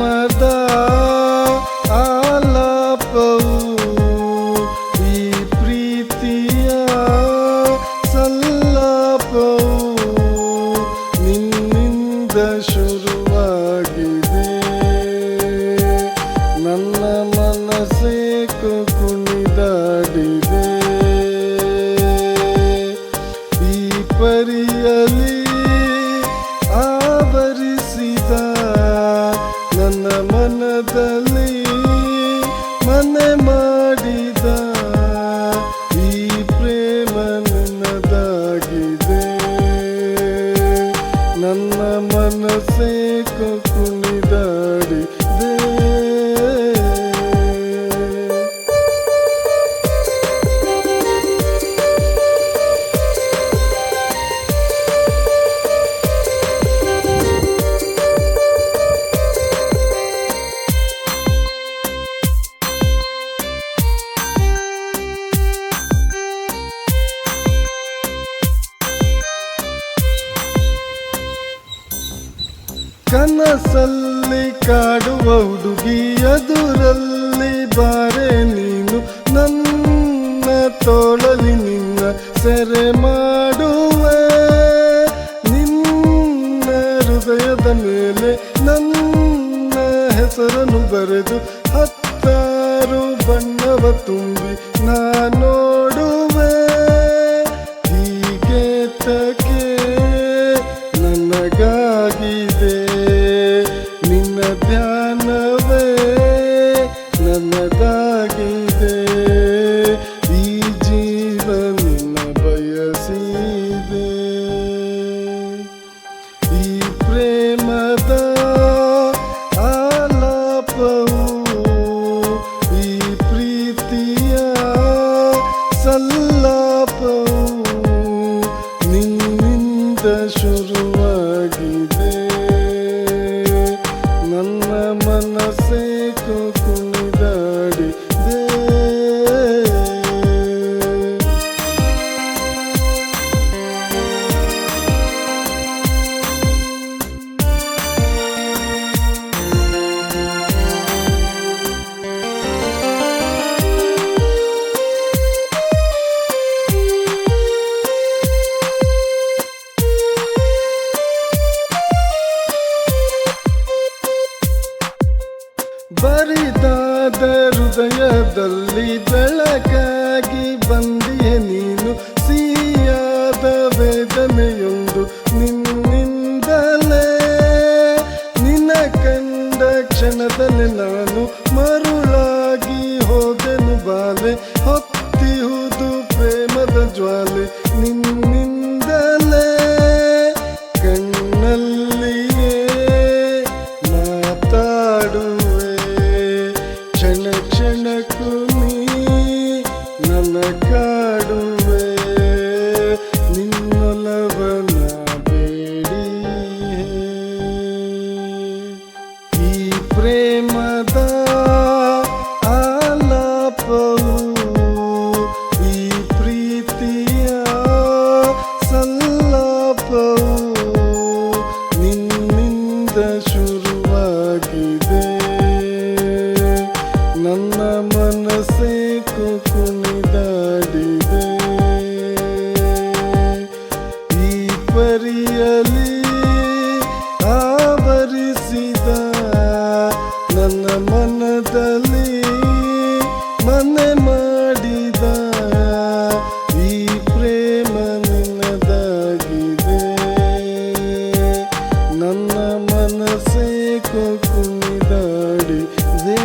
ಪ್ರೇಮದ ಆಲಾಪವು ಈ ಪ್ರೀತಿಯ ಸಲ್ಲಾಪವು ನಿನ್ನಿಂದ ಶುರುವಾಗಿದೆ. ನನ್ನ ಮನಸ್ಸೇ ಕುಣಿದಾಡಿದೆ. ಈ ಪರಿಯಲಿ ಮನದಲ್ಲಿ ಮನೆ ಮಾಡಿದ ಈ ಪ್ರೇಮ ನನ್ನದಾಗಿದೆ. ನನ್ನ ಮನಸ್ಸೇ ಕುಣಿದಾಡಿದೆ ಕನಸಲ್ಲಿ ಕಾಡುವ ಹುಡುಗಿ ಎದುರಲ್ಲಿ ಬಾರೆ ನೀನು, ನನ್ನ ತೋಳಲಿ ನಿನ್ನ ಸೆರೆ ಮಾಡುವೆ. ನಿನ್ನ ಹೃದಯದ ಮೇಲೆ ನನ್ನ ಹೆಸರನ್ನು ಬರೆದು ಹತ್ತಾರು ಬಣ್ಣವ ತುಂಬಿ ನಾನು ನೋಡುವೆ. ಹೀಗೆ ತಕೆ ನನ್ನದಾಗಿದೆ ಈ ಜೀವ ನಿನ್ನ ಬಯಸಿದೆ ಈ ಪ್ರೇಮದ ಆಲಾಪವು ಈ ಪ್ರೀತಿಯ ಸಲ್ಲಾಪವು ನಿನ್ನಿಂದ ಶುರುವಾಗಿದೆ ಹೃದಯದಲ್ಲಿ ಬೆಳಕಾಗಿ ಬಂದಿಯ ನೀನು. ಸಿಹಿಯಾದ ವೇದನೆಯೊಂದು ನಿನ್ನಿಂದಲೇ ನಿನ್ನ ಕಂಡ ಕ್ಷಣದಲ್ಲಿ ನಾನು ಮರುಳಾಗಿ ಹೋದೆನು ಬಾಲೆ. ಹೊತ್ತಿಹುದು ಪ್ರೇಮದ ಜ್ವಾಲೆ. could. ನನ್ನ ಮನಸ್ಸೇ ಕುಣಿದಾಡಿದೆ ಈ ಪರಿಯಲಿ ಆವರಿಸಿದ ನನ್ನ ಮನದಲ್ಲಿ ಮನೆ ಮಾಡಿದ ಈ ಪ್ರೇಮ ನಿನ್ನದಾಗಿದೆ. ನನ್ನ ಮನಸ್ಸೇ ಕುಣಿದಾಡಿದೆ